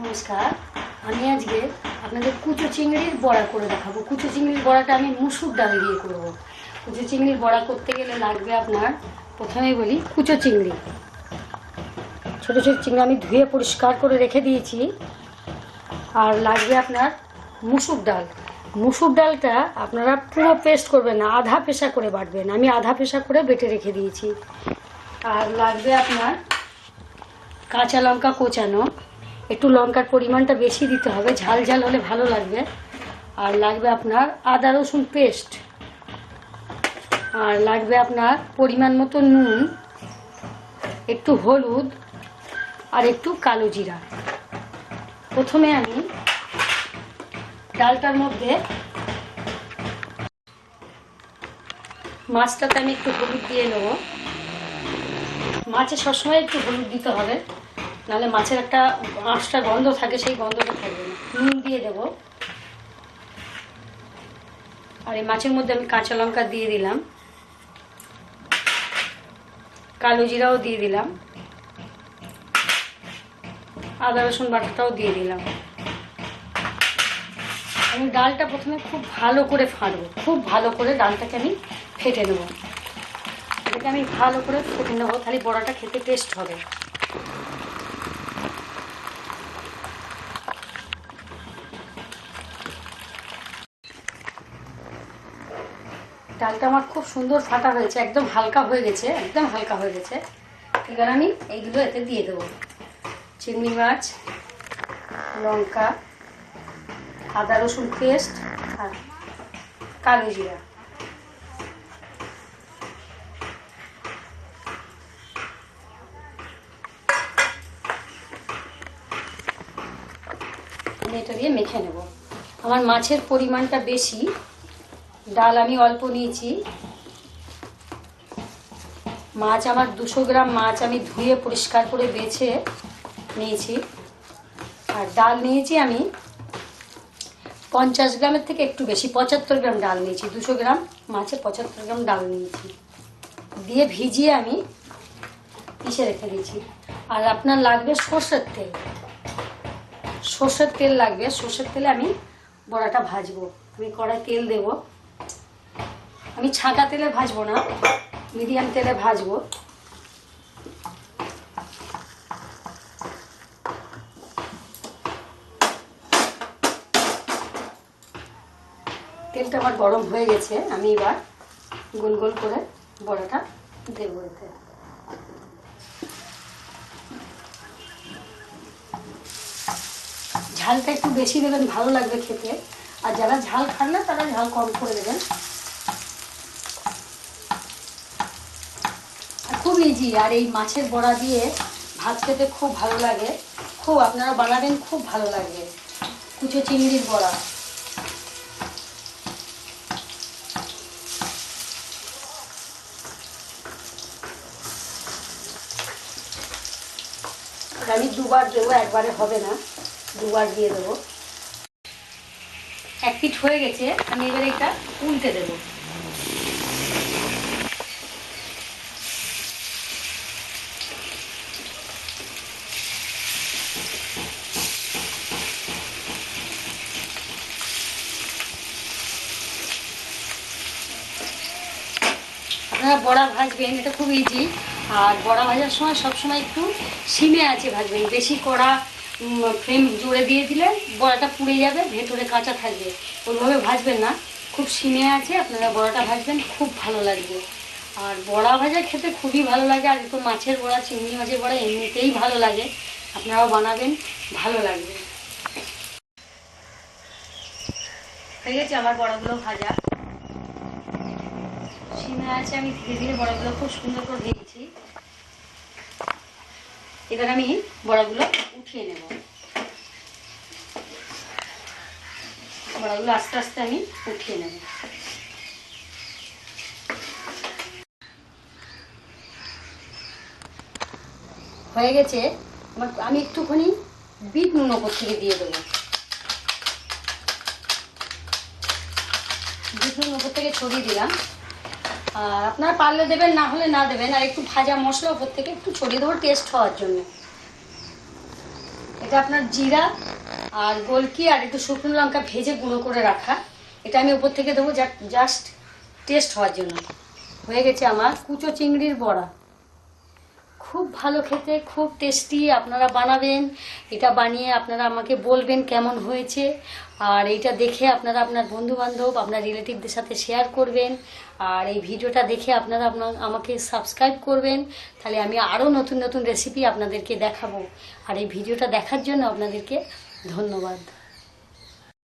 নমস্কার, আমি আজকে আপনাদের কুচো চিংড়ির বড়া করে দেখাবো। কুচো চিংড়ির বড়াটা আমি মুসুর ডাল দিয়ে করব। কুচো চিংড়ির বড়া করতে গেলে লাগবে আপনার, প্রথমেই বলি কুচো চিংড়ি। ছোটো ছোটো চিংড়ি আমি ধুয়ে পরিষ্কার করে রেখে দিয়েছি। আর লাগবে আপনার মুসুর ডাল। মুসুর ডালটা আপনারা পুরো পেস্ট করবেন না, আধা পেশা করে বাটবেন। আমি আধা পেশা করে বেটে রেখে দিয়েছি। আর লাগবে আপনার কাঁচা লঙ্কা কোচানো। একটু লঙ্কার পরিমাণটা বেশি দিতে হবে। ঝাল ঝাল হলে ভালো লাগবে। আর লাগবে আপনার আদা রসুন পেস্ট। আর লাগবে আপনার পরিমাণ মতো নুন, একটু হলুদ, আর একটু কালো জিরা। প্রথমে আমি ডালটার মধ্যে মাছটাতে আমি একটু হলুদ দিয়ে নেব। মাছে সবসময় একটু হলুদ দিতে হবে। নাহলে মাছের একটা আঁশটা গন্ধ থাকে, সেই গন্ধটা থাকবে না। নুন দিয়ে দেবো। আর এই মাছের মধ্যে আমি কাঁচা লঙ্কা দিয়ে দিলাম। কালো জিরাও দিয়ে দিলাম। আদা, রসুন বাটাটাও দিয়ে দিলাম। আমি ডালটা প্রথমে খুব ভালো করে ফাটবো। খুব ভালো করে ডালটাকে আমি ফেটে নেব। এটাকে আমি ভালো করে ফেটে নেব, তাহলে বড়াটা খেতে টেস্ট হবে। ডালটা আমার খুব সুন্দর ফাটা হয়েছে, একদম হালকা হয়ে গেছে, একদম হালকা হয়ে গেছে। এবার আমি এইগুলো এতে দিয়ে দেবো। চিংড়ি মাছ, লঙ্কা, আদা রসুন পেস্ট আর কালো জিরা। এটা দিয়ে মেখে নেব। আমার মাছের পরিমাণটা বেশি ডাল আমি অল্প নিয়েছি। মাছ আমার দুশো গ্রাম মাছ আমি ধুয়ে পরিষ্কার করে বেছে নিয়েছি। আর ডাল নিয়েছি আমি পঞ্চাশ গ্রামের থেকে একটু বেশি, পঁচাত্তর গ্রাম ডাল নিয়েছি, দুশো গ্রাম মাছে পঁচাত্তর গ্রাম ডাল নিয়েছি। দিয়ে ভিজিয়ে আমি পিষে রেখে দিয়েছি। আর আপনার লাগবে সর্ষের তেল। সর্ষের তেল লাগবে, সর্ষের তেলে আমি বড়াটা ভাজবো। আমি কড়াই তেল দেব। আমি ছাঁকা তেলে ভাজবো না, মিডিয়াম তেলে ভাজবো। তেলটা আমার গরম হয়ে গেছে, আমি এবার গোল গোল করে বড়াটা দেবো এতে। ঝালটা একটু বেশি দেবেন, ভালো লাগবে খেতে। আর যারা ঝাল খান না, তারা ঝাল কম করে দেবেন আর খুব ইজি আর এই মাছের বড়া দিয়ে ভাত খেতে খুব ভালো লাগে। খুব, আপনারা বানাবেন, খুব ভালো লাগবে। কুচো চিংড়ির বড়া। আমি দুবার দেবো, একবারে হবে না। দুবার দিয়ে দেবো। এক পিঠ হয়ে গেছে, আমি এবার এটা উল্টে দেবো। আপনারা বড়া ভাজবেন, এটা খুব ইজি আর বড়া ভাজার সময় সবসময় একটু সিমে আছে ভাজবেন। বেশি কড়া ফ্রেম জুড়ে দিয়ে দিলে বড়াটা পুড়ে যাবে, ভেতরে কাঁচা থাকবে। ওইভাবে ভাজবেন না। খুব সিমে আছে, আপনারা বড়াটা ভাজবেন, খুব ভালো লাগবে। আর বড়া ভাজা খেতে খুবই ভালো লাগে, আর একটু মাছের বড়া, চিংড়ি মাছের বড়া এমনিতেই ভালো লাগে। আপনারাও বানাবেন, ভালো লাগবে। হয়ে গেছে আমার বড়াগুলো ভাজা। আছে, আমি ধীরে ধীরে বড়াগুলো খুব সুন্দর করে এবার আমি বড়াগুলো উঠিয়ে নেব। বড়াগুলো আস্তে আস্তে আমি উঠিয়ে নেব। হয়ে গেছে আমি একটুখানি বিট নুন ওপর থেকে দিয়ে দেবো। বিট নুন ওপর থেকে ছড়িয়ে দিলাম। আপনারা পারলে দেবেন, না হলে না দেবেন। আর একটু ভাজা মশলা ওপর থেকে একটু ছড়িয়ে দেবো টেস্ট হওয়ার জন্য। এটা আপনার জিরা আর গোলকি আর একটু শুকনো লঙ্কা ভেজে গুঁড়ো করে রাখা। এটা আমি উপর থেকে দেবো জাস্ট টেস্ট হওয়ার জন্য। হয়ে গেছে আমার কুচো চিংড়ির বড়া। খুব ভালো খেতে, খুব টেস্টি আপনারা বানাবেন। এটা বানিয়ে আপনারা আমাকে বলবেন কেমন হয়েছে। আর এইটা দেখে আপনারা আপনার বন্ধু বান্ধব আপনার রিলেটিভদের সাথে শেয়ার করবেন। আর এই ভিডিওটা দেখে আপনারা আপনার, আমাকে সাবস্ক্রাইব করবেন। তাহলে আমি আরও নতুন নতুন রেসিপি আপনাদেরকে দেখাবো। আর এই ভিডিওটা দেখার জন্য আপনাদেরকে ধন্যবাদ।